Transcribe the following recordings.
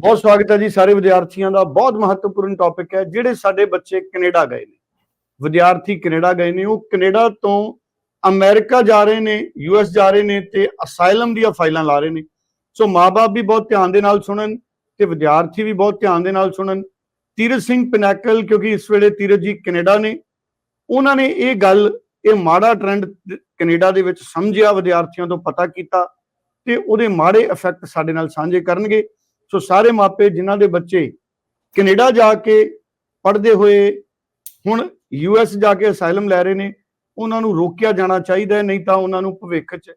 ਬਹੁਤ ਸਵਾਗਤ ਹੈ ਜੀ ਸਾਰੇ ਵਿਦਿਆਰਥੀਆਂ ਦਾ। ਬਹੁਤ ਮਹੱਤਵਪੂਰਨ ਟੌਪਿਕ ਹੈ, ਜਿਹੜੇ ਸਾਡੇ ਬੱਚੇ ਕੈਨੇਡਾ ਗਏ ਨੇ। ਵਿਦਿਆਰਥੀ ਕੈਨੇਡਾ ਗਏ ਨੇ। ਉਹ ਕੈਨੇਡਾ ਤੋਂ ਅਮਰੀਕਾ ਜਾ ਰਹੇ ਨੇ ਯੂਐਸ ਜਾ ਰਹੇ ਨੇ ਤੇ ਅਸਾਈਲਮ ਦੀਆਂ ਫਾਈਲਾਂ ਲਾ ਰਹੇ ਨੇ। ਸੋ ਮਾਪੇ ਵੀ ਬਹੁਤ ਧਿਆਨ ਦੇ ਨਾਲ ਸੁਣਨ ਤੇ ਵਿਦਿਆਰਥੀ ਵੀ ਬਹੁਤ ਧਿਆਨ ਦੇ ਨਾਲ ਸੁਣਨ। ਤੀਰਜ ਸਿੰਘ ਪਿਨਾਕਲ, ਕਿਉਂਕਿ ਇਸ ਵੇਲੇ ਤੀਰਜ ਜੀ ਕੈਨੇਡਾ ਨੇ, ਉਹਨਾਂ ਨੇ ਇਹ ਗੱਲ, ਇਹ ਮਾੜਾ ਟ੍ਰੈਂਡ ਕੈਨੇਡਾ ਦੇ ਵਿੱਚ ਸਮਝਿਆ, ਵਿਦਿਆਰਥੀਆਂ ਤੋਂ ਪਤਾ ਕੀਤਾ ਤੇ ਉਹਦੇ ਮਾੜੇ ਇਫੈਕਟ ਸਾਡੇ ਨਾਲ ਸਾਂਝੇ ਕਰਨਗੇ। ਸੋ ਸਾਰੇ ਮਾਪੇ ਜਿਨ੍ਹਾਂ ਦੇ ਬੱਚੇ ਕੈਨੇਡਾ ਜਾ ਕੇ ਪੜ੍ਹਦੇ ਹੋਏ ਹੁਣ ਯੂਐਸ ਜਾ ਕੇ ਅਸਾਈਲਮ ਲੈ ਰਹੇ ਨੇ ਉਹਨਾਂ ਨੂੰ ਰੋਕਿਆ ਜਾਣਾ ਚਾਹੀਦਾ ਹੈ ਨਹੀਂ ਤਾਂ ਉਹਨਾਂ ਨੂੰ ਭਵਿੱਖ 'ਚ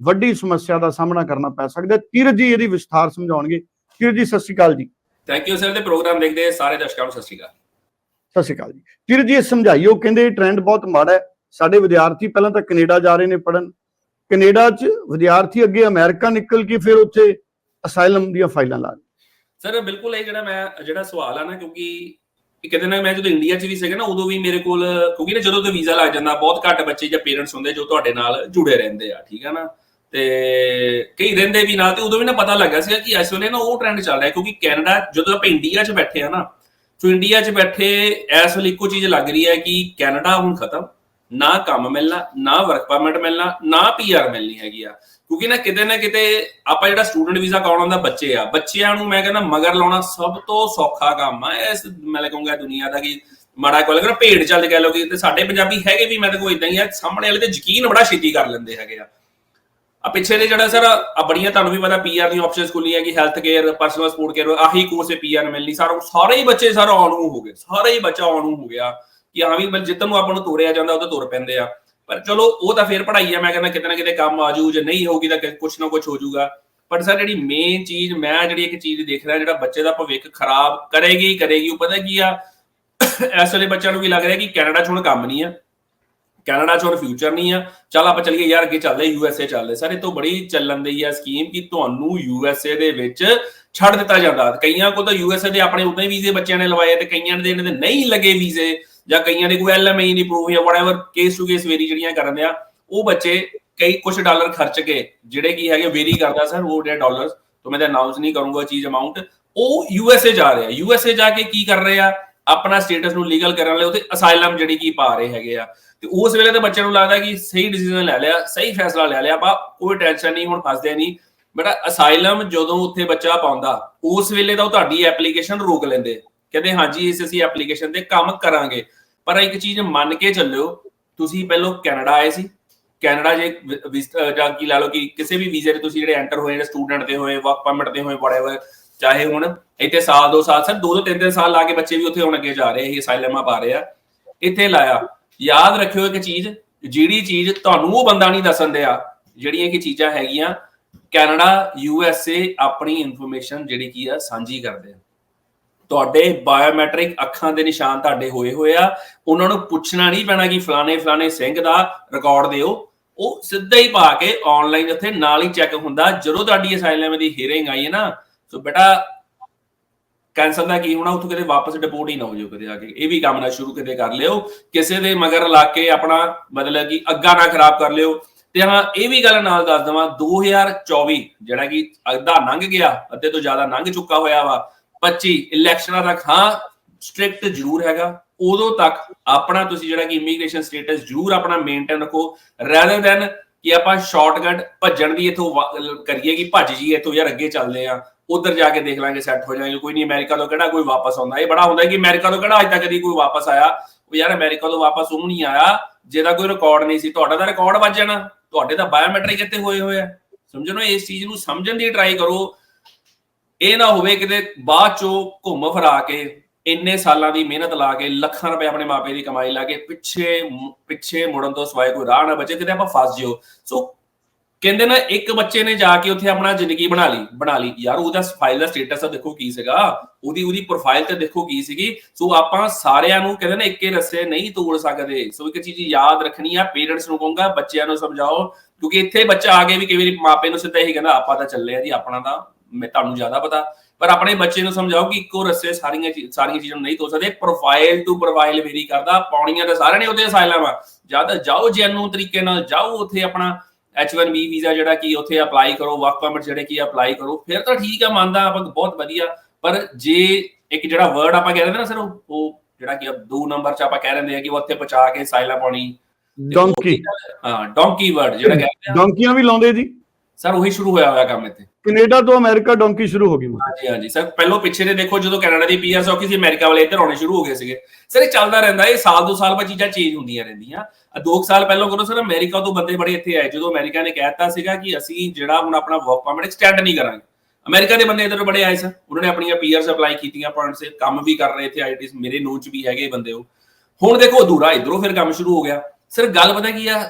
ਵੱਡੀ ਸਮੱਸਿਆ ਦਾ ਸਾਹਮਣਾ ਕਰਨਾ ਪੈ ਸਕਦਾ ਹੈ। ਤੀਰਜ ਜੀ ਇਹਦੀ ਵਿਸਥਾਰ ਸਮਝਾਉਣਗੇ। ਤੀਰਜ ਜੀ ਸਤਿ ਸ਼੍ਰੀ ਅਕਾਲ ਜੀ। ਥੈਂਕ ਯੂ ਸਰ ਦੇ ਪ੍ਰੋਗਰਾਮ ਦੇਖਦੇ ਸਾਰੇ ਦਰਸ਼ਕਾਂ ਨੂੰ ਸਤਿ ਸ਼੍ਰੀ ਅਕਾਲ। ਸਤਿ ਸ਼੍ਰੀ ਅਕਾਲ ਜੀ। ਤੀਰਜ ਜੀ ਇਹ ਸਮਝਾਈਓ ਕਹਿੰਦੇ ਇਹ ਟ੍ਰੈਂਡ ਬਹੁਤ ਮਾੜਾ ਹੈ। ਸਾਡੇ ਵਿਦਿਆਰਥੀ ਪਹਿਲਾਂ ਤਾਂ ਕੈਨੇਡਾ ਜਾ ਰਹੇ ਨੇ ਪੜਨ ਕੈਨੇਡਾ 'ਚ ਵਿਦਿਆਰਥੀ ਅੱਗੇ ਅਮਰੀਕਾ ਨਿਕਲ ਕੇ ਫਿਰ ਉੱਥੇ ਅਸਾਈਲਮ ਦੀਆਂ ਫਾਈਲਾਂ ਲਾ ਸਰ, ਬਿਲਕੁਲ ਇਹ ਜਿਹੜਾ ਮੈਂ, ਜਿਹੜਾ ਸਵਾਲ ਆ ਨਾ, ਕਿਉਂਕਿ ਇਹ ਕਿਤੇ ਨਾ ਮੈਂ ਜਦੋਂ ਇੰਡੀਆ 'ਚ ਵੀ ਸੀਗਾ ਨਾ, ਉਦੋਂ ਵੀ ਮੇਰੇ ਕੋਲ, ਕਿਉਂਕਿ ਨਾ ਜਦੋਂ ਤੇ ਵੀਜ਼ਾ ਲੱਗ ਜਾਂਦਾ, ਬਹੁਤ ਘੱਟ ਬੱਚੇ ਜਾਂ ਪੇਰੈਂਟਸ ਹੁੰਦੇ ਜੋ ਤੁਹਾਡੇ ਨਾਲ ਜੁੜੇ ਰਹਿੰਦੇ ਆ, ਠੀਕ ਆ ਨਾ? ਤੇ ਕਈ ਰਹਿੰਦੇ ਵੀ ਨਾਲ, ਤੇ ਉਦੋਂ ਵੀ ਨਾ ਪਤਾ ਲੱਗਾ ਸੀਗਾ ਕਿ ਇਸ ਵੇਲੇ ਨਾ ਉਹ ਟ੍ਰੈਂਡ ਚੱਲ ਰਿਹਾ, ਕਿਉਂਕਿ ਕੈਨੇਡਾ, ਜਦੋਂ ਆਪਾਂ ਇੰਡੀਆ 'ਚ ਬੈਠੇ ਆ ਨਾ ਸੋ ਇੰਡੀਆ 'ਚ ਬੈਠੇ ਇਸ ਵੇਲੇ ਇੱਕੋ ਚੀਜ਼ ਲੱਗ ਰਹੀ ਹੈ ਕਿ ਕੈਨੇਡਾ ਹੁਣ ਖਤਮ ਨਾ ਕੰਮ ਮਿਲਣਾ, ਨਾ ਵਰਕ ਪਰਮਿਟ ਮਿਲਣਾ, ਨਾ ਪੀਆਰ ਮਿਲਣੀ ਹੈਗੀ ਆ। ਕਿਉਂਕਿ ਨਾ ਕਿਤੇ ਨਾ ਕਿਤੇ ਆਪਾਂ ਜਿਹੜਾ ਸਟੂਡੈਂਟ ਵੀਜ਼ਾ ਕਰਾਉਣਾ ਹੁੰਦਾ? ਬੱਚੇ ਆ। ਬੱਚਿਆਂ ਨੂੰ ਮੈਂ ਕਹਿੰਦਾ ਮਗਰ ਲਾਉਣਾ ਸਭ ਤੋਂ ਸੌਖਾ ਕੰਮ ਆ। ਇਸ ਮੈਂ ਕਹੂੰਗਾ ਦੁਨੀਆ ਦਾ ਕਿ ਮਾੜਾ ਕੋਲ ਅਗਰ ਭੇਡ ਚੱਲ ਕਹਿ ਲਓ ਕਿ ਤੇ ਸਾਡੇ ਪੰਜਾਬੀ ਹੈਗੇ ਵੀ, ਮੈਂ ਤਾਂ ਕੋਈ ਇਦਾਂ ਹੀ ਆ, ਸਾਹਮਣੇ ਵਾਲੇ ਤੇ ਯਕੀਨ ਬੜਾ ਛੇਤੀ ਕਰ ਲੈਂਦੇ ਹੈਗੇ ਆ। ਆ ਪਿੱਛੇ ਦੇ ਜਿਹੜਾ ਸਰ, ਆ ਬੜੀਆਂ ਤੁਹਾਨੂੰ ਵੀ ਪਤਾ ਪੀਆਰ ਦੀ ਆਪਸ਼ਨਸ ਖੁੱਲੀਆਂ ਕਿ health care personal support care ਆਹੀ ਕੋਰਸ ਹੈ ਪੀਆਰ ਮਿਲਣੀ, ਸਾਰਾ ਸਾਰੇ ਹੀ ਬੱਚੇ ਸਰ ਆਨ ਹੋ ਗਏ, ਸਾਰੇ ਹੀ ਬੱਚਾ ਆਨ ਹੋ ਗਿਆ। ਕਿ ਹਾਂ ਵੀ ਮੈਂ ਜਿੱਤਨ ਨੂੰ ਆਪਾਂ ਨੂੰ ਤੋਰਿਆ ਜਾਂਦਾ ਉਹ ਤਾਂ ਤੁਰ ਪੈਂਦੇ ਆ। ਪਰ ਚਲੋ, ਉਹ ਤਾਂ ਫੇਰ ਪੜ੍ਹਾਈ ਆ, ਮੈਂ ਕਹਿੰਦਾ ਕਿਤੇ ਨਾ ਕਿਤੇ ਕੰਮ ਆ ਜੂ ਜੇ ਨਹੀਂ ਹੋਊਗੀ ਤਾਂ ਕੁਛ ਨਾ ਕੁਛ ਹੋ ਜਾਊਗਾ। ਪਰ ਸਰ, ਜਿਹੜੀ ਮੇਨ ਚੀਜ਼, ਮੈਂ ਜਿਹੜੀ ਇੱਕ ਚੀਜ਼ ਦੇਖ ਰਿਹਾ, ਜਿਹੜਾ ਬੱਚੇ ਦਾ ਭਵਿੱਖ ਖਰਾਬ ਕਰੇਗੀ ਕਰੇਗੀ, ਉਹ ਪਤਾ ਕੀ ਆ? ਇਸ ਵੇਲੇ ਬੱਚਿਆਂ ਨੂੰ ਵੀ ਲੱਗ ਰਿਹਾ ਕਿ ਕੈਨੇਡਾ 'ਚ ਹੁਣ ਕੰਮ ਨਹੀਂ ਆ। ਕੈਨੇਡਾ 'ਚ ਹੁਣ ਫਿਊਚਰ ਨਹੀਂ ਆ। ਚੱਲ ਆਪਾਂ ਚੱਲੀਏ ਯਾਰ, ਅੱਗੇ ਚੱਲਦੇ ਯੂ ਐਸ ਏ ਚੱਲਦੇ। ਸਰ, ਇਹ ਤੋਂ ਬੜੀ ਚੱਲਣ ਦੀ ਆ ਸਕੀਮ ਕਿ ਤੁਹਾਨੂੰ ਯੂ ਐਸ ਏ ਦੇ ਵਿੱਚ ਛੱਡ ਦਿੱਤਾ ਜਾਂਦਾ। ਕਈਆਂ ਕੋਲ ਤਾਂ ਏ ਦੇ ਆਪਣੇ ਉਦਾਂ ਹੀ ਵੀਜ਼ੇ ਬੱਚਿਆਂ ਨੇ ਲਵਾਏ ਤੇ ਕਈਆਂ ਦੇ ਇਹਨਾਂ ਦੇ ਨਹੀਂ ਲੱਗੇ ਵੀਜ਼ੇ। ਜਾਂ ਕਈਆਂ ਨੇ ਕੋਈ ਐਲਐਮਆਈ ਨਹੀਂ ਪ੍ਰੂਵ ਜਾਂ whatever case to case very ਜਿਹੜੀਆਂ ਕਰਦੇ ਆ ਉਹ ਬੱਚੇ ਕਈ ਕੁਝ ਡਾਲਰ ਖਰਚ ਕੇ ਜਿਹੜੇ ਕੀ ਹੈਗੇ ਵੇਰੀ ਕਰਦਾ ਸਰ ਉਹ ਜਿਹੜੇ ਡਾਲਰਸ ਤੋਂ ਮੈਂ ਤਾਂ ਅਨਾਉਂਸ ਨਹੀਂ ਕਰੂੰਗਾ ਚੀਜ਼ ਅਮਾਉਂਟ ਉਹ ਯੂਐਸਏ ਜਾ ਰਹੇ ਯੂਐਸਏ ਜਾ ਕੇ ਕੀ ਕਰ ਰਹੇ ਆ? ਆਪਣਾ ਸਟੇਟਸ ਨੂੰ ਲੀਗਲ ਕਰਨ ਲਈ ਉੱਥੇ ਅਸਾਈਲਮ ਜਿਹੜੀ ਕੀ ਪਾ ਰਹੇ ਹੈਗੇ ਆ। ਤੇ ਉਸ ਵੇਲੇ ਤਾਂ ਬੱਚਿਆਂ ਨੂੰ ਲੱਗਦਾ ਕਿ ਸਹੀ ਡਿਸੀਜਨ ਲੈ ਲਿਆ, ਸਹੀ ਫੈਸਲਾ ਲੈ ਲਿਆ, ਆਪਾਂ ਕੋਈ ਟੈਨਸ਼ਨ ਨਹੀਂ, ਹੁਣ ਫਸਦੇ ਨਹੀਂ। ਬੇਟਾ ਅਸਾਈਲਮ ਜਦੋਂ ਉੱਥੇ ਬੱਚਾ ਪਾਉਂਦਾ, ਉਸ ਵੇਲੇ ਤਾਂ ਉਹ ਤੁਹਾਡੀ ਐਪਲੀਕੇਸ਼ਨ ਰੋਕ ਲੈਂਦੇ। ਕਹਿੰਦੇ, ਹਾਂਜੀ, ਇਸ ਅਸੀਂ ਐਪਲੀਕੇਸ਼ਨ ਤੇ ਕੰਮ ਕਰਾਂਗੇ। ਪਰ ਇੱਕ ਚੀਜ਼ ਮੰਨ ਕੇ ਚੱਲਿਓ, ਤੁਸੀਂ ਪਹਿਲਾਂ ਕੈਨੇਡਾ ਆਏ ਸੀ। ਕੈਨੇਡਾ ਜੇ ਜਾਂ ਕੀ ਲਾ ਲਓ ਕਿ ਕਿਸੇ ਵੀ ਵੀਜ਼ੇ ਤੇ ਤੁਸੀਂ ਜਿਹੜੇ ਐਂਟਰ ਹੋਏ, ਜਿਹੜੇ ਸਟੂਡੈਂਟ ਦੇ ਹੋਏ ਵਰਕ ਪਰਮਿਟ ਦੇ ਹੋਏ ਵਾਟਐਵਰ ਚਾਹੇ ਹੁਣ ਇੱਥੇ ਸਾਲ, ਦੋ ਸਾਲ, ਸਰ, ਦੋ ਦੋ ਤਿੰਨ ਤਿੰਨ ਸਾਲ ਲਾ ਕੇ ਬੱਚੇ ਵੀ ਉੱਥੇ ਹੁਣ ਅੱਗੇ ਜਾ ਰਹੇ, ਇਹ ਅਸਾਈਲਮਾਂ ਪਾ ਰਹੇ ਆ। ਇੱਥੇ ਲਾਇਆ। ਯਾਦ ਰੱਖਿਓ ਇੱਕ ਚੀਜ਼, ਜਿਹੜੀ ਚੀਜ਼ ਤੁਹਾਨੂੰ ਉਹ ਬੰਦਾ ਨਹੀਂ ਦੱਸਣ ਦਿਆ, ਜਿਹੜੀਆਂ ਕਿ ਚੀਜ਼ਾਂ ਹੈਗੀਆਂ, ਕੈਨੇਡਾ, ਯੂ ਐਸ ਏ, ਆਪਣੀ ਇਨਫੋਰਮੇਸ਼ਨ ਜਿਹੜੀ ਕੀ ਆ, ਸਾਂਝੀ ਕਰਦੇ ਆ। ਤੁਹਾਡੇ ਬਾਇਓਮੈਟ੍ਰਿਕ ਅੱਖਾਂ ਦੇ ਨਿਸ਼ਾਨ ਤੁਹਾਡੇ ਹੋਏ ਹੋਏ ਆ। ਉਹਨਾਂ ਨੂੰ ਪੁੱਛਣਾ ਨਹੀਂ ਪੈਣਾ ਕਿ ਫਲਾਣੇ ਫਲਾਣੇ ਸਿੰਘ ਦਾ ਰਿਕਾਰਡ ਦਿਓ। ਉਹ ਸਿੱਧਾ ਹੀ ਪਾ ਕੇ ਆਨਲਾਈਨ ਉੱਥੇ ਨਾਲ ਹੀ ਚੈੱਕ ਹੁੰਦਾ। ਜਦੋਂ ਤੁਹਾਡੀ ਅਸਾਈਲਮ ਦੀ ਹੀਅਰਿੰਗ ਆਈ ਹੈ ਨਾ, ਸੋ ਬੇਟਾ ਕੈਂਸਲ ਦਾ ਕੀ ਹੋਣਾ? ਉੱਥੋਂ ਕਿਤੇ ਵਾਪਸ ਡਿਪੋਰਟ ਹੀ ਨਾ ਹੋ ਜਾਓ ਕਦੇ ਆ ਕੇ। ਇਹ ਵੀ ਕੰਮ ਨਾ ਸ਼ੁਰੂ ਕਿਤੇ ਕਰ ਲਿਓ। ਕਿਸੇ ਦੇ ਮਗਰ ਲਾ ਕੇ ਆਪਣਾ ਮਤਲਬ ਕਿ ਅੱਗਾ ਨਾ ਖਰਾਬ ਕਰ ਲਿਓ। ਤੇ ਹਾਂ, ਇਹ ਵੀ ਗੱਲ ਨਾਲ ਦੱਸ ਦਵਾਂ 2024 ਜਿਹੜਾ ਕਿ ਅੱਧਾ ਲੰਘ ਗਿਆ, ਅੱਧੇ ਤੋਂ ਜ਼ਿਆਦਾ ਲੰਘ ਚੁੱਕਾ ਹੋਇਆ ਵਾ। 25 ਇਲੈਕਸ਼ਨਾਂ ਤੱਕ, ਹਾਂ ਸਟ੍ਰਿਕਟ ਜ਼ਰੂਰ ਹੈਗਾ। ਉਦੋਂ ਤੱਕ ਆਪਣਾ ਤੁਸੀਂ ਜਿਹੜਾ ਕਿ ਇਮੀਗ੍ਰੇਸ਼ਨ ਸਟੇਟਸ ਜ਼ਰੂਰ ਆਪਣਾ ਮੇਨਟੇਨ ਰੱਖੋ ਰੈਦਰ ਦੈਨ ਕਿ ਆਪਾਂ ਸ਼ਾਰਟਕਟ ਭੱਜਣ ਦੀ ਇਥੋਂ ਕਰੀਏ ਕਿ ਭੱਜ ਜੀ ਇਥੋਂ ਯਾਰ ਅੱਗੇ ਚੱਲਦੇ ਆ ਉਧਰ ਜਾ ਕੇ ਦੇਖ ਲਾਂਗੇ ਸੈੱਟ ਹੋ ਜਾਏਗਾ ਕੋਈ ਨਹੀਂ ਅਮਰੀਕਾ ਤੋਂ ਕਿਹੜਾ ਕੋਈ ਵਾਪਸ ਆਉਂਦਾ? ਇਹ ਬੜਾ ਹੁੰਦਾ ਕਿ ਅਮਰੀਕਾ ਤੋਂ ਕਿਹੜਾ ਅੱਜ ਤੱਕ ਕਦੀ ਕੋਈ ਵਾਪਸ ਆਇਆ? ਉਹ ਯਾਰ ਅਮਰੀਕਾ ਤੋਂ ਵਾਪਸ ਉਹ ਨਹੀਂ ਆਇਆ, ਜਿਹਦਾ ਕੋਈ ਰਿਕਾਰਡ ਨਹੀਂ ਸੀ। ਤੁਹਾਡਾ ਤਾਂ ਰਿਕਾਰਡ ਵੱਜ ਜਾਣਾ। ਤੁਹਾਡੇ ਤਾਂ ਬਾਇਓਮੈਟ੍ਰਿਕ ਇੱਥੇ ਹੋਏ ਹੋਏ ਆ। ਸਮਝੋ ਨਾ, ਇਸ ਚੀਜ਼ ਨੂੰ ਸਮਝਣ ਦੀ ਟਰਾਈ ਕਰੋ। ਇਹ ਨਾ ਹੋਵੇ ਕਿਤੇ ਬਾਅਦ ਚੋਂ ਘੁੰਮ ਫਰਾ ਕੇ ਇੰਨੇ ਸਾਲਾਂ ਦੀ ਮਿਹਨਤ ਲਾ ਕੇ ਲੱਖਾਂ ਰੁਪਏ ਆਪਣੇ ਮਾਪੇ ਦੀ ਕਮਾਈ ਲਾ ਕੇ ਪਿੱਛੇ ਪਿੱਛੇ ਮੁੜਨ ਤੋਂ ਸਵਾਏ ਕੋਈ ਰਾਹ ਨਾ ਬਚੇ, ਕਿਤੇ ਆਪਾਂ ਫਸ ਜਿਓ। ਸੋ ਕਹਿੰਦੇ ਨਾ ਇੱਕ ਬੱਚੇ ਨੇ ਜਾ ਕੇ ਉੱਥੇ ਆਪਣਾ ਜ਼ਿੰਦਗੀ ਬਣਾ ਲਈ ਬਣਾ ਲਈ। ਯਾਰ, ਉਹਦਾ ਫਾਈਲ ਦਾ ਸਟੇਟਸ ਤਾਂ ਦੇਖੋ ਕੀ ਸੀਗਾ। ਉਹਦੀ ਉਹਦੀ ਪ੍ਰੋਫਾਈਲ ਤੇ ਦੇਖੋ ਕੀ ਸੀਗੀ। ਸੋ ਆਪਾਂ ਸਾਰਿਆਂ ਨੂੰ ਕਹਿੰਦੇ ਨਾ ਇੱਕੇ ਰਸਤੇ ਨਹੀਂ ਤੋੜ ਸਕਦੇ। ਸੋ ਇੱਕ ਚੀਜ਼ ਯਾਦ ਰੱਖਣੀ ਆ ਪੇਰੈਂਟਸ ਨੂੰ ਕਹੂੰਗਾ, ਬੱਚਿਆਂ ਨੂੰ ਸਮਝਾਓ। ਕਿਉਂਕਿ ਇੱਥੇ ਬੱਚਾ ਆ ਕੇ ਵੀ ਕਈ ਵਾਰੀ ਮਾਪੇ ਨੂੰ ਸਿੱਧਾ ਇਹੀ ਕਹਿੰਦਾ, ਆਪਾਂ ਤਾਂ ਚੱਲੇ ਆ ਜੀ, ਆਪਣਾ ਤਾਂ ਮੈਂ ਤੁਹਾਨੂੰ ਜ਼ਿਆਦਾ ਪਤਾ ਪਰ ਆਪਣੇ ਬੱਚੇ ਨੂੰ ਸਮਝਾਓ ਕਿ ਇੱਕੋ ਰਸਤੇ ਸਾਰੀਆਂ ਸਾਰੀਆਂ ਚੀਜ਼ਾਂ ਨਹੀਂ ਤੋੜ ਸਕਦੇ। ਪ੍ਰੋਫਾਈਲ ਟੂ ਪ੍ਰੋਫਾਈਲ ਵੇਰੀ ਕਰਦਾ ਪੌਣੀਆਂ ਤਾਂ ਸਾਰਿਆਂ ਨੇ ਉਹਦੇ ਅਸਾਈਲਮ ਆ ਜਦ ਜਾਓ ਜੈਨੂਨ ਤਰੀਕੇ ਨਾਲ ਜਾਓ ਉੱਥੇ ਆਪਣਾ H1B ਵੀਜ਼ਾ ਜਿਹੜਾ ਕੀ ਉੱਥੇ ਅਪਲਾਈ ਕਰੋ ਵਰਕ ਪਰਮਿਟ ਜਿਹੜੇ ਕੀ ਅਪਲਾਈ ਕਰੋ। ਫਿਰ ਤਾਂ ਠੀਕ ਆ ਮੰਨਦਾ ਆਪਾਂ ਬਹੁਤ ਵਧੀਆ। ਪਰ ਜੇ ਇੱਕ ਜਿਹੜਾ ਵਰਡ ਆਪਾਂ ਕਹਿ ਦਿੰਦੇ ਨਾ ਸਰ ਉਹ ਜਿਹੜਾ ਕਿ ਦੋ ਨੰਬਰ ਚ ਆਪਾਂ ਕਹਿ ਦਿੰਦੇ ਆ ਕਿ ਉਹ ਉੱਥੇ ਪਹੁੰਚਾ ਕੇ ਸਾਇਲਾ ਪਾਉਣੀ। ਡੋਂਕੀ ਹਾਂ ਡੋਂਕੀ ਵਰਡ ਜਿਹੜਾ ਕਹਿੰਦੇ ਆ। ਡੋਂਕੀਆਂ ਵੀ ਲਾਉਂਦੇ ਜੀ। ਸਰ ਉਹੀ ਸ਼ੁਰੂ ਹੋਇਆ ਹੋਇਆ ਕੰਮ ਇੱਥੇ। ਕੈਨੇਡਾ ਤੋਂ ਅਮਰੀਕਾ ਡੋਂਕੀ ਸ਼ੁਰੂ ਹੋ ਗਈ ਹਾਂਜੀ ਹਾਂਜੀ। ਸਰ ਪਹਿਲਾਂ ਪਿੱਛੇ ਦੇ ਦੇਖੋ ਜਦੋਂ ਕੈਨੇਡਾ ਦੀ ਪੀਆਰ ਸੌਕੀ ਸੀ? ਅਮਰੀਕਾ ਵਾਲੇ ਇੱਧਰ ਆਉਣੇ ਸ਼ੁਰੂ ਹੋ ਗਏ ਸੀਗੇ। ਸਰ ਇਹ ਚੱਲਦਾ ਰਹਿੰਦਾ ਇਹ ਸਾਲ ਦੋ ਸਾਲ ਬਾਅਦ ਚੀਜ਼ਾਂ ਚੇਂਜ ਹੁੰਦੀਆਂ ਰਹਿੰਦੀਆਂ। ਦੋ ਕੁ ਸਾਲ ਪਹਿਲਾਂ ਕਰੋ ਸਰ ਅਮਰੀਕਾ ਤੋਂ ਬੰਦੇ ਬੜੇ ਇੱਥੇ ਆਏ। ਜਦੋਂ ਅਮਰੀਕਾ ਨੇ ਕਹਿਤਾ ਸੀਗਾ ਕਿ ਅਸੀਂ ਜਿਹੜਾ ਹੁਣ ਆਪਣਾ ਵਰਕ ਪਰਮਿਟ ਐਕਸਟੈਂਡ ਨਹੀਂ ਕਰਾਂਗੇ। ਅਮਰੀਕਾ ਦੇ ਬੰਦੇ ਇੱਧਰ ਬੜੇ ਆਏ ਸਰ। ਉਹਨਾਂ ਨੇ ਆਪਣੀਆਂ ਪੀਆਰਸ ਅਪਲਾਈ ਕੀਤੀਆਂ ਪੁਆਇੰਟਸ ਤੇ ਕੰਮ ਵੀ ਕਰ ਰਹੇ ਥੇ ਆਈਟੀਸ ਮੇਰੇ ਨੋਨ ਚ ਵੀ ਹੈਗੇ ਬੰਦੇ ਉਹ। ਹੁਣ ਦੇਖੋ ਅਧੂਰਾ ਇਧਰੋਂ ਫਿਰ ਕੰਮ ਸ਼ੁਰੂ ਹੋ ਗਿਆ। ਸਰ ਗੱਲ ਪਤਾ ਕੀ ਆ?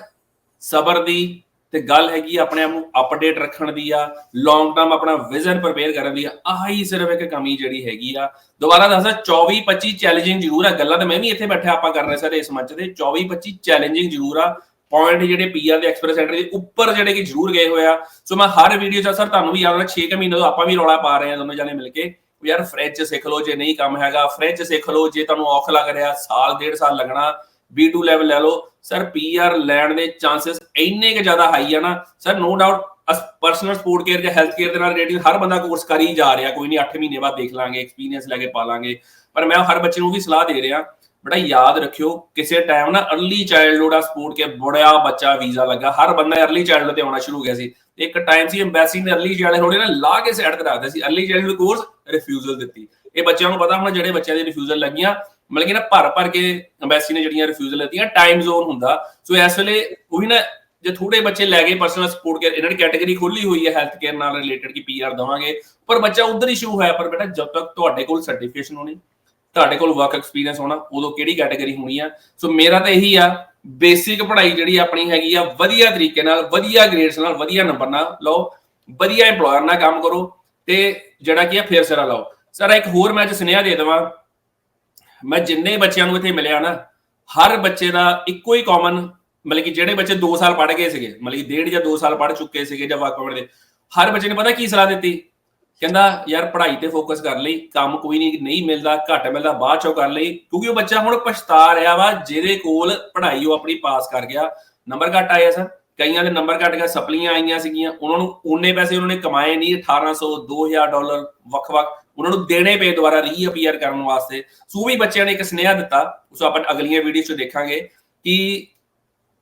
ਸਬਰ ਦੀ ਤੇ ਗੱਲ ਹੈਗੀ ਆ ਆਪਣੇ ਆਪ ਨੂੰ ਅਪਡੇਟ ਰੱਖਣ ਦੀ ਆ ਲੌਂਗ ਟਰਮ ਆਪਣਾ ਵਿਜ਼ਨ ਪ੍ਰਪੇਅਰ ਕਰਨ ਦੀ ਆ, ਆਹੀ ਸਿਰਫ ਇੱਕ ਕਮੀ ਜਿਹੜੀ ਹੈਗੀ ਆ। ਦੁਬਾਰਾ ਦੱਸਦਾ 24 25 ਚੈਲੰਜਿੰਗ ਜ਼ਰੂਰ ਆ, ਗੱਲਾਂ ਤਾਂ ਮੈਂ ਵੀ ਇੱਥੇ ਬੈਠਾ ਆਪਾਂ ਕਰ ਰਹੇ ਸਾਰੇ ਇਸ ਮੰਚ ਦੇ 24 25 ਚੈਲੰਜਿੰਗ ਜ਼ਰੂਰ ਆ। ਪੁਆਇੰਟ ਜਿਹੜੇ ਪੀਆਰ ਦੇ ਐਕਸਪ੍ਰੈਸ ਸੈਂਟਰ ਦੇ ਉੱਪਰ ਜਿਹੜੇ ਕਿ ਜ਼ਰੂਰ ਗਏ ਹੋਇਆ ਸੋ ਮੈਂ ਹਰ ਵੀਡੀਓ 'ਚ ਸਰ ਤੁਹਾਨੂੰ ਵੀ ਯਾਦ ਹੋਣਾ 6 ਮਹੀਨੇ ਤੋਂ ਆਪਾਂ ਵੀ ਰੌਲਾ ਪਾ ਰਹੇ ਹਾਂ ਦੋਨੋਂ ਜਾਨੇ ਮਿਲ ਕੇ। ਵੀ ਯਾਰ ਫ੍ਰੈਂਚ ਸਿੱਖ ਲਓ, ਜੇ ਨਹੀਂ ਕੰਮ ਹੈਗਾ ਫ੍ਰੈਂਚ ਸਿੱਖ ਲਓ, ਜੇ ਤੁਹਾਨੂੰ ਔਖ ਲੱਗ ਰਿਹਾ, ਸਾਲ, ਡੇਢ ਸਾਲ ਲੱਗਣਾ B2 ਲੈਵਲ ਲੈ ਲਓ। ਸਰ ਪੀਆਰ ਲੈਣ ਦੇ ਚਾਂਸਸ ਇੰਨੇ ਕਿ ਜ਼ਿਆਦਾ ਹਾਈ ਆ ਨਾ। Sir no doubt personal support care ਜਾਂ ਹੈਲਥ ਕੇਅਰ ਦੇ ਨਾਲ ਰਿਲੇਟਡ ਹਰ ਬੰਦਾ ਕੋਰਸ ਕਰ ਹੀ ਜਾ ਰਿਹਾ। ਕੋਈ ਨਹੀਂ 8 ਮਹੀਨੇ ਬਾਅਦ ਦੇਖ ਲਾਂਗੇ ਐਕਸਪੀਰੀਅੰਸ ਲੈ ਕੇ ਪਾ ਲਾਂਗੇ। ਪਰ ਮੈਂ ਹਰ ਬੱਚੇ ਨੂੰ ਵੀ ਸਲਾਹ ਦੇ ਰਿਹਾ ਬੜਾ ਯਾਦ ਰੱਖਿਓ, ਕਿਸੇ ਟਾਈਮ ਨਾ ਅਰਲੀ ਚਾਈਲਡਹੂਡ ਆ ਸਪੋਰਟ ਕੇ ਬੜਿਆ ਬੱਚਾ ਵੀਜ਼ਾ ਲੱਗਾ। ਹਰ ਬੰਦਾ ਅਰਲੀ ਚਾਈਲਡਹੂਡ ਤੇ ਆਉਣਾ ਸ਼ੁਰੂ ਹੋ ਗਿਆ ਸੀ। ਇੱਕ ਟਾਈਮ ਸੀ ਐਮਬੈਸੀ ਨੇ अर्ਲੀ ਚਾਈਲਡਹੂਡ ਨੇ, ਲਾ ਕੇ ਸਾਈਡ ਤੇ ਰੱਖਦਾ ਸੀ। अर्ਲੀ ਚਾਈਲਡਹੂਡ ਕੋਰਸ ਰਿਫਿਊਜ਼ਲ ਦਿੱਤੀ। ਇਹ ਬੱਚਿਆਂ ਨੂੰ ਪਤਾ ਹੋਣਾ, ਜਿਹੜੇ ਬੱਚਿਆਂ ਦੇ ਰਿਫਿਊਜ਼ਲ ਲੱਗੀਆਂ ਮਤਲਬ ਕਿ ਨਾ ਭਰ ਭਰ ਕੇ ਐਮਬੈਸੀ ਨੇ ਜਿਹੜੀਆਂ ਰਿਫਿਊਜ਼ਲ ਦਿੱਤੀਆਂ ਟਾਈਮ ਜ਼ੋਨ ਹੁੰਦਾ। ਸੋ ਇਸ ਵੇਲੇ ਉਹੀ ਨਾ ਜੇ ਥੋੜੇ ਬੱਚੇ ਲੈ ਗਏ ਪਰਸਨਲ ਸਪੋਰਟ ਕੇਅਰ ਇਹਨਾਂ ਦੀ ਕੈਟਾਗਰੀ ਖੋਲੀ ਹੋਈ ਹੈ ਹੈਲਥ ਕੇਅਰ ਨਾਲ ਰਿਲੇਟਡ ਕਿ ਪੀਆਰ ਦਵਾਂਗੇ। ਪਰ ਬੱਚਾ ਉਧਰ ਹੀ ਸ਼ੁਰੂ ਪਰ ਬੇਟਾ ਜਦ ਤੱਕ ਤੁਹਾਡੇ ਕੋਲ ਸਰਟੀਫਿਕੇਸ਼ਨ ਹੋਣੀ, ਤੁਹਾਡੇ ਕੋਲ ਵਰਕ ਐਕਸਪੀਰੀਅੰਸ ਹੋਣਾ, ਉਦੋਂ ਕਿਹੜੀ ਕੈਟਾਗਰੀ ਹੋਣੀ ਆ? ਸੋ ਮੇਰਾ ਤਾਂ ਇਹੀ ਆ ਬੇਸਿਕ ਪੜ੍ਹਾਈ ਜਿਹੜੀ ਆਪਣੀ ਹੈਗੀ ਆ, ਵਧੀਆ ਤਰੀਕੇ ਨਾਲ, ਵਧੀਆ ਗ੍ਰੇਡਸ ਨਾਲ, ਵਧੀਆ ਨੰਬਰ ਨਾਲ ਲਓ, ਵਧੀਆ EMPLOYER ਨਾਲ ਕੰਮ ਕਰੋ ਤੇ ਜਿਹੜਾ ਕੀ ਆ, ਫੇਰ ਸਿਰਾ ਲਾਓ। ਸਰ ਇੱਕ ਹੋਰ ਮੈਂ ਅੱਜ ਸੁਨੇਹਾ ਦੇ ਦੇਵਾਂ ਮੈਂ ਜਿੰਨੇ ਬੱਚਿਆਂ ਨੂੰ ਇੱਥੇ ਮਿਲਿਆ ਨਾ, ਹਰ ਬੱਚੇ ਦਾ ਇੱਕੋ ਹੀ ਕਾਮਨ ਮਤਲਬ ਕਿ ਜਿਹੜੇ ਬੱਚੇ 2 ਸਾਲ ਪੜ੍ਹ ਗਏ ਸੀਗੇ, ਮਤਲਬ ਕਿ ਡੇਢ ਜਾਂ 2 ਸਾਲ ਪੜ੍ਹ ਚੁੱਕੇ ਸੀਗੇ ਜਾਂ ਵਰਕ ਪਰਮਿਟ ਦੇ, ਹਰ ਬੱਚੇ ਨੇ ਪਤਾ ਕੀ ਸਲਾਹ ਦਿੱਤੀ? ਕਹਿੰਦਾ, ਯਾਰ, ਪੜ੍ਹਾਈ ਤੇ ਫੋਕਸ ਕਰ ਲਈ, ਕੰਮ ਕੋਈ ਨਹੀਂ ਨਹੀਂ ਮਿਲਦਾ, ਘੱਟ ਮਿਲਦਾ, ਬਾਅਦ ਚੋਂ ਕਰ ਲਈ, ਕਿਉਂਕਿ ਉਹ ਬੱਚਾ ਹੁਣ ਪਛਤਾ ਰਿਹਾ ਵਾ, ਜਿਹਦੇ ਕੋਲ ਪੜ੍ਹਾਈ ਉਹ ਆਪਣੀ ਪਾਸ ਕਰ ਗਿਆ ਨੰਬਰ ਘੱਟ ਆਇਆ ਸਰ। ਕਈਆਂ ਦੇ ਨੰਬਰ ਘੱਟ ਗਿਆ, ਸਪਲੀਆਂ ਆਈਆਂ ਸੀਗੀਆਂ, ਉਹਨਾਂ ਨੂੰ ਉਹਨੇ ਪੈਸੇ ਉਹਨਾਂ ਨੇ ਕਮਾਏ ਨਹੀਂ 1800 2000 ਡਾਲਰ ਵੱਖ-ਵੱਖ ਉਹਨਾਂ ਨੂੰ ਦੇਣੇ ਪਏ ਦੁਬਾਰਾ ਰੀਅਪੀਅਰ ਕਰਨ ਵਾਸਤੇ। ਸੋ ਵੀ ਬੱਚਿਆਂ ਨੇ ਇੱਕ ਸੁਨੇਹਾ ਦਿੱਤਾ, ਉਸ ਆਪਾਂ ਅਗਲੀਆਂ ਵੀਡੀਓ 'ਚ ਦੇਖਾਂਗੇ ਕਿ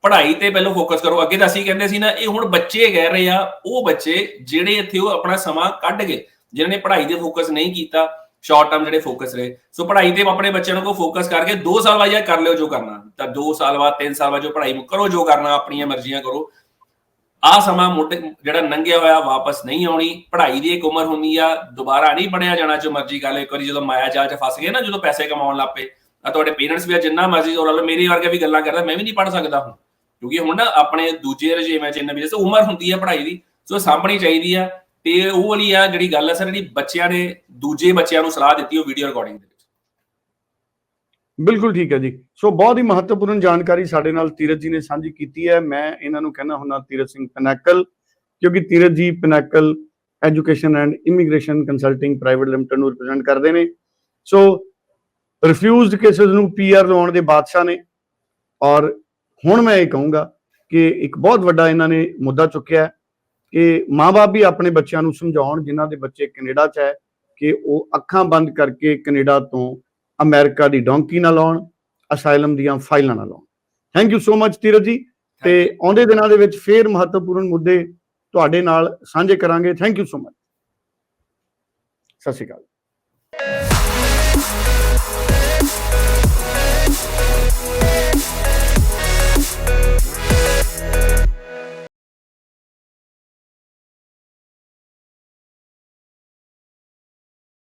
ਪੜ੍ਹਾਈ ਤੇ ਪਹਿਲਾਂ ਫੋਕਸ ਕਰੋ। ਅੱਗੇ ਤਾਂ ਅਸੀਂ ਕਹਿੰਦੇ ਸੀ ਨਾ, ਇਹ ਹੁਣ ਬੱਚੇ ਕਹਿ ਰਹੇ ਆ, ਉਹ ਬੱਚੇ ਜਿਹੜੇ ਇੱਥੇ ਉਹ ਆਪਣਾ ਸਮਾਂ ਕੱਢ ਗਏ, ਜਿਨ੍ਹਾਂ ਨੇ ਪੜ੍ਹਾਈ ਤੇ ਫੋਕਸ ਨਹੀਂ ਕੀਤਾ ਸ਼ਾਰਟ ਟਰਮ ਜਿਹੜੇ ਫੋਕਸ ਰਹੇ। ਸੋ ਪੜ੍ਹਾਈ ਤੇ ਆਪਣੇ ਬੱਚਿਆਂ ਨੂੰ ਫੋਕਸ ਕਰਕੇ 2 ਸਾਲ ਬਾਅਦ ਜਾਂ ਕਰ ਲਿਓ ਜੋ ਕਰਨਾ। ਤਾਂ 2 ਸਾਲ ਬਾਅਦ 3 ਸਾਲ ਬਾਅਦ ਜੋ ਪੜ੍ਹਾਈ ਕਰੋ, ਜੋ ਕਰਨਾ, ਆਪਣੀਆਂ ਮਰਜ਼ੀਆਂ ਕਰੋ। ਆ ਸਮਾਂ ਜਿਹੜਾ ਲੰਘਿਆ ਹੋਇਆ, ਵਾਪਸ ਨਹੀਂ ਆਉਣੀ। ਪੜ੍ਹਾਈ ਦੀ ਇੱਕ ਉਮਰ ਹੁੰਦੀ ਆ, ਦੁਬਾਰਾ ਨਹੀਂ ਬਣਿਆ ਜਾਣਾ, ਜੋ ਮਰਜ਼ੀ ਗੱਲ ਇੱਕ ਵਾਰੀ ਜਦੋਂ ਮਾਇਆ ਜਾਲ 'ਚ ਫਸ ਗਏ ਨਾ, ਜਦੋਂ ਪੈਸੇ ਕਮਾਉਣ ਲੱਪੇ ਆ ਤੁਹਾਡੇ ਪੇਰੈਂਟਸ ਵੀ ਆ, ਜਿੰਨਾ ਮਰਜ਼ੀ ਉਹ ਮੇਰੇ ਵਰਗੇ ਵੀ ਗੱਲਾਂ ਕਰਦਾ, ਮੈਂ ਵੀ ਨਹੀਂ ਪੜ੍ਹ ਸਕਦਾ ਹੁਣ। ਕਿਉਂਕਿ ਹੁਣ ਨਾ ਆਪਣੇ ਦੂਜੇ ਰਜੀਮ ਚ ਇੰਨਾ ਵੀ, ਜਿਵੇਂ ਉਮਰ ਹੁੰਦੀ ਹੈ ਪੜ੍ਹਾਈ ਦੀ, ਸੋ ਸਾਂਭਣੀ ਚਾਹੀਦੀ ਆ। ਤੇ ਉਹ ਵਾਲੀ ਆ ਜਿਹੜੀ ਗੱਲ ਹੈ ਸਰ, ਜਿਹੜੀ ਬੱਚਿਆਂ ਨੇ ਦੂਜੇ ਬੱਚਿਆਂ ਨੂੰ ਸਲਾਹ ਦਿੱਤੀ ਉਹ ਵੀਡੀਓ ਰਿਕਾਰਡਿੰਗ ਦੇ ਵਿੱਚ। ਬਿਲਕੁਲ ਠੀਕ ਹੈ ਜੀ। ਸੋ ਬਹੁਤ ਹੀ ਮਹੱਤਵਪੂਰਨ ਜਾਣਕਾਰੀ ਸਾਡੇ ਨਾਲ ਤੀਰਤ ਜੀ ਨੇ ਸਾਂਝੀ ਕੀਤੀ ਹੈ। ਮੈਂ ਇਹਨਾਂ ਨੂੰ ਕਹਿਣਾ ਹੁੰਦਾ ਤੀਰਤ ਸਿੰਘ ਪਨੈਕਲ, ਕਿਉਂਕਿ Tirath ji Pinnacle education and immigration consulting private limited ਨੂੰ ਰਿਪਰੈਜ਼ੈਂਟ ਕਰਦੇ ਨੇ। ਸੋ ਰਿਫਿਊਜ਼ਡ ਕੇਸਸ ਨੂੰ ਪੀਆਰ ਲਵਾਉਣ ਦੇ ਬਾਦਸ਼ਾਹ ਨੇ। ਔਰ ਹੁਣ ਮੈਂ ਇਹ ਕਹੂੰਗਾ ਕਿ ਇੱਕ ਬਹੁਤ ਵੱਡਾ ਇਹਨਾਂ ਨੇ ਮੁੱਦਾ ਚੁੱਕਿਆ ਹੈ। ਕਿ ਮਾਪੇ ਵੀ ਆਪਣੇ ਬੱਚਿਆਂ ਨੂੰ ਸਮਝਾਉਣ ਜਿਨ੍ਹਾਂ ਦੇ ਬੱਚੇ ਕੈਨੇਡਾ 'ਚ ਹੈ ਕਿ ਉਹ ਅੱਖਾਂ ਬੰਦ ਕਰਕੇ ਕੈਨੇਡਾ ਤੋਂ ਅਮਰੀਕਾ ਦੀ ਡੌਂਕੀ ਨਾਲ ਆਉਣ ਅਸਾਈਲਮ ਦੀਆਂ ਫਾਈਲਾਂ ਨਾਲ ਆਉਣ ਥੈਂਕ ਯੂ ਸੋ ਮੱਚ ਤੀਰਜ ਜੀ। ਤੇ ਆਉਂਦੇ ਦਿਨਾਂ ਦੇ ਵਿੱਚ ਫੇਰ ਮਹੱਤਵਪੂਰਨ ਮੁੱਦੇ ਤੁਹਾਡੇ ਨਾਲ ਸਾਂਝੇ ਕਰਾਂਗੇ। ਥੈਂਕ ਯੂ ਸੋ ਮੱਚ ਸਤਿ ਸ਼੍ਰੀ ਅਕਾਲ।